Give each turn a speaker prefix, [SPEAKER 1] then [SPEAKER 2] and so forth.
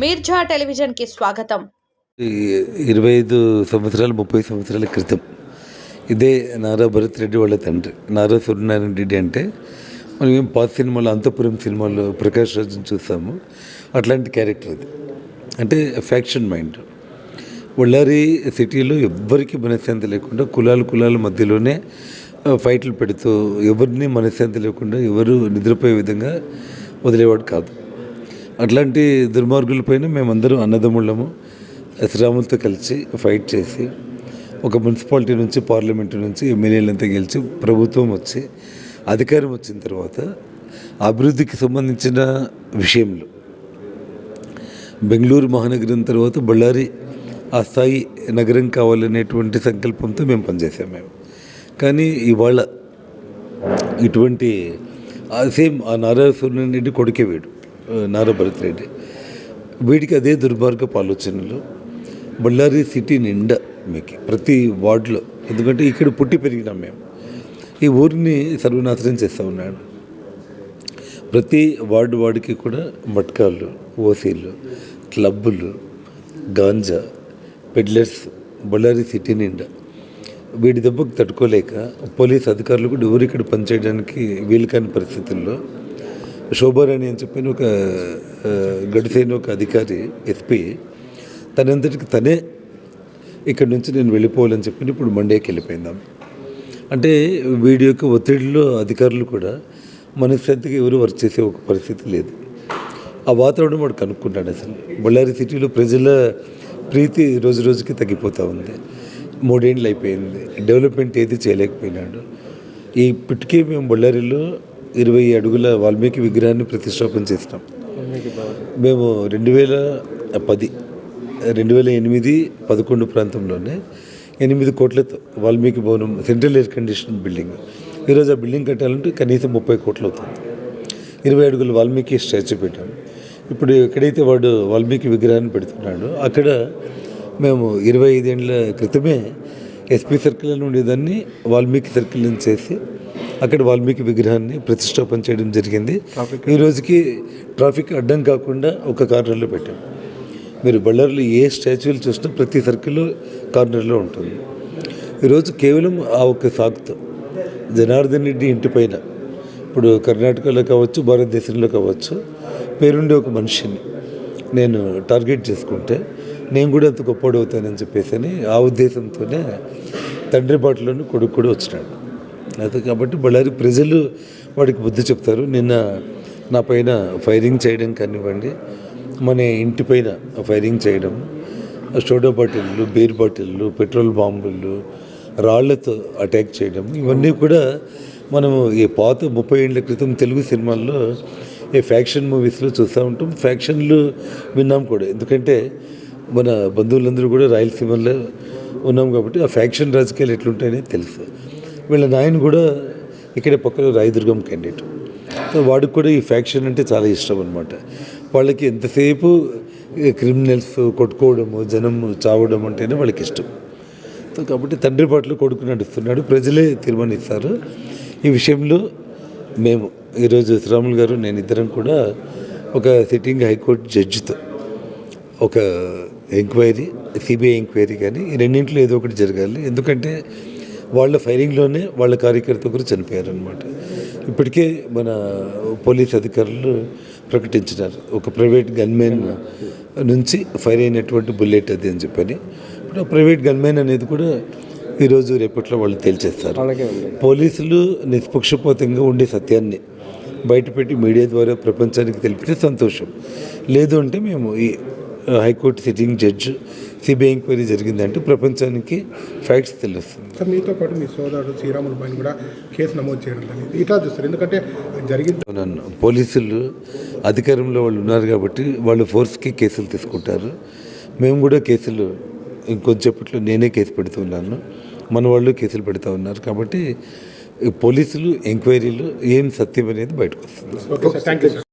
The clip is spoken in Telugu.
[SPEAKER 1] మీర్జా టెలివిజన్కి స్వాగతం.
[SPEAKER 2] ఇరవై ఐదు సంవత్సరాలు ముప్పై సంవత్సరాల క్రితం ఇదే నారా భరత్ రెడ్డి వాళ్ళ తండ్రి. నారా సూర్యనారాయణ రెడ్డి అంటే మనం ఏం పాత సినిమాలో అంతపురం సినిమాలో ప్రకాష్ రాజుని చూసాము అట్లాంటి క్యారెక్టర్ అది. అంటే ఫ్యాక్షన్ మైండ్. ఒళ్ళారి సిటీలో ఎవ్వరికి మనశ్శాంతి లేకుండా కులాలు కులాల మధ్యలోనే ఫైట్లు పెడుతూ ఎవరిని మనశ్శాంతి లేకుండా ఎవరు నిద్రపోయే విధంగా వదిలేవాడు కాదు. అట్లాంటి దుర్మార్గులపైన మేమందరం అన్నదమ్ముళ్ళము శ్రీరాములతో కలిసి ఫైట్ చేసి ఒక మున్సిపాలిటీ నుంచి పార్లమెంట్ నుంచి ఎమ్మెల్యేలంతా గెలిచి ప్రభుత్వం వచ్చి అధికారం వచ్చిన తర్వాత అభివృద్ధికి సంబంధించిన విషయంలో బెంగళూరు మహానగరం తర్వాత బళ్ళారి ఆ స్థాయి నగరం కావాలనేటువంటి సంకల్పంతో మేము పనిచేసాం మేము. కానీ ఇవాళ ఇటువంటి సేమ్ ఆ నారాయణ సూర్యుని రెడ్డి కొడుకే వీడు. నారా భరత్ రెడ్డి. వీడికి అదే దుర్మార్గపు ఆలోచనలు బళ్ళారి సిటీ నిండా మీకు ప్రతి వార్డులో. ఎందుకంటే ఇక్కడ పుట్టి పెరిగినాం మేము. ఈ ఊరిని సర్వనాశనం చేస్తూ ఉన్నాడు. ప్రతి వార్డు వార్డుకి కూడా మట్కాలు ఓసీలు క్లబ్బులు గాంజా పెడ్లర్స్ బళ్ళారి సిటీ నిండా. వీడి దెబ్బకు తట్టుకోలేక పోలీస్ అధికారులు కూడా ఎవరు ఇక్కడ పనిచేయడానికి వీలు కాని పరిస్థితుల్లో శోభారాణి అని చెప్పిన ఒక గడిసైన ఒక అధికారి ఎస్పీ తనంతటికి తనే ఇక్కడ నుంచి నేను వెళ్ళిపోవాలని చెప్పి ఇప్పుడు మండేకి వెళ్ళిపోయిందాం. అంటే వీడి యొక్క ఒత్తిడిలో అధికారులు కూడా మనశ్శాంతికి ఎవరు వర్క్ చేసే ఒక పరిస్థితి లేదు. ఆ వాతావరణం వాడు కనుక్కున్నాడు అసలు. బళ్ళారి సిటీలో ప్రజల ప్రీతి రోజు రోజుకి తగ్గిపోతూ ఉంది. మూడేండ్లు అయిపోయింది. డెవలప్మెంట్ ఏది చేయలేకపోయినాడు. ఈ ఇప్పటికే మేము బళ్ళారిలో ఇరవై అడుగుల వాల్మీకి విగ్రహాన్ని ప్రతిష్టాపన చేసినాం మేము రెండు వేల పది రెండు వేల ఎనిమిది పదకొండు ప్రాంతంలోనే ఎనిమిది కోట్లతో వాల్మీకి భవనం సెంట్రల్ ఎయిర్ కండిషన్ బిల్డింగ్. ఈరోజు ఆ బిల్డింగ్ కట్టాలంటే కనీసం ముప్పై కోట్లు అవుతుంది. ఇరవై అడుగుల వాల్మీకి స్టాచ్యూ పెట్టాం. ఇప్పుడు ఎక్కడైతే వాడు వాల్మీకి విగ్రహాన్ని పెడుతున్నాడో అక్కడ మేము ఇరవై ఐదేళ్ళ క్రితమే ఎస్పీ సర్కిల్ అని ఉండేదాన్ని వాల్మీకి సర్కిల్ అని చేసి అక్కడ వాల్మీకి విగ్రహాన్ని ప్రతిష్టాపన చేయడం జరిగింది. ఈ రోజుకి ట్రాఫిక్ అడ్డం కాకుండా ఒక కార్నర్లో పెట్టాం. మీరు బళ్ళారిలో ఏ స్టాచ్యూలు చూసినా ప్రతి సర్కిల్లో కార్నర్లో ఉంటుంది. ఈరోజు కేవలం ఆ ఒక్క సాకుతో జనార్దన్ రెడ్డి ఇంటి పైన. ఇప్పుడు కర్ణాటకలో కావచ్చు భారతదేశంలో కావచ్చు పేరుండే ఒక మనిషిని నేను టార్గెట్ చేసుకుంటే నేను కూడా అంత గొప్పవాడు అవుతానని చెప్పేసి అని ఆ ఉద్దేశంతోనే తండ్రి బాటలోని కొడుకు కూడా వచ్చినాడు. అది కాబట్టి బళ్ళారి ప్రజలు వాడికి బుద్ధి చెప్తారు. నిన్న నా పైన ఫైరింగ్ చేయడం కానివ్వండి మన ఇంటి పైన ఫైరింగ్ చేయడం సోడా బాటిళ్ళు బీర్ బాటిళ్ళు పెట్రోల్ బాంబులు రాళ్ళతో అటాక్ చేయడం ఇవన్నీ కూడా మనము ఈ పాత ముప్పై ఏళ్ళ క్రితం తెలుగు సినిమాల్లో ఈ ఫ్యాక్షన్ మూవీస్లో చూస్తూ ఉంటాం. ఫ్యాక్షన్లు విన్నాం కూడా. ఎందుకంటే మన బంధువులందరూ కూడా రాయలసీమలో ఉన్నాం కాబట్టి ఆ ఫ్యాక్షన్ రాజకీయాలు ఎట్లుంటాయని తెలుసు. వీళ్ళ నాయన కూడా ఇక్కడే పక్కన రాయదుర్గం క్యాండిడేట్ సో వాడికి కూడా ఈ ఫ్యాక్షన్ అంటే చాలా ఇష్టం అనమాట వాళ్ళకి ఎంతసేపు క్రిమినల్స్ కొట్టుకోవడము జనం చావడం అంటేనే వాళ్ళకి ఇష్టం. సో కాబట్టి తండ్రి పాటలు కొడుకు నడుస్తున్నాడు ప్రజలే తీర్మానిస్తారు. ఈ విషయంలో మేము ఈరోజు శ్రీరాములు గారు నేను ఇద్దరం కూడా ఒక సిట్టింగ్ హైకోర్టు జడ్జితో ఒక ఎంక్వైరీ సిబిఐ ఎంక్వైరీ కానీ ఈ రెండింటిలో ఏదో ఒకటి జరగాలి. ఎందుకంటే వాళ్ళ ఫైరింగ్లోనే వాళ్ళ కార్యకర్త ఒకరు చనిపోయారనమాట ఇప్పటికే మన పోలీస్ అధికారులు ప్రకటించినారు. ఒక ప్రైవేట్ గన్మెన్ నుంచి ఫైర్ అయినటువంటి బుల్లెట్ అది అని చెప్పని. ఇప్పుడు ఆ ప్రైవేట్ గన్మెన్ అనేది కూడా ఈరోజు రేపట్లో వాళ్ళు తేల్చేస్తారు. పోలీసులు నిష్పక్షపాతంగా ఉండే సత్యాన్ని బయటపెట్టి మీడియా ద్వారా ప్రపంచానికి తెలిపితే సంతోషం. లేదు అంటే మేము ఈ high court sitting judge CBI enquiry జరిగిందంటే ప్రపంచానికి ఫ్యాక్ట్స్ తెలుస్తుంది.
[SPEAKER 3] సార్ మీతో పాటు మీ సోదరుడు శ్రీరాములు పైన కూడా కేసు నమోదు చేయడం జరిగింది. ఇట్లా చూస్తారు ఎందుకంటే జరిగింది
[SPEAKER 2] నన్ను పోలీసులు అధికారంలో వాళ్ళు ఉన్నారు కాబట్టి వాళ్ళు ఫోర్స్కి కేసులు తీసుకుంటారు. మేము కూడా కేసులు ఇంకొంచెప్పట్లో నేనే కేసు పెడుతున్నాను మన వాళ్ళు కేసులు పెడతా ఉన్నారు కాబట్టి పోలీసులు ఎంక్వైరీలు ఏం సత్యం అనేది బయటకు వస్తుంది.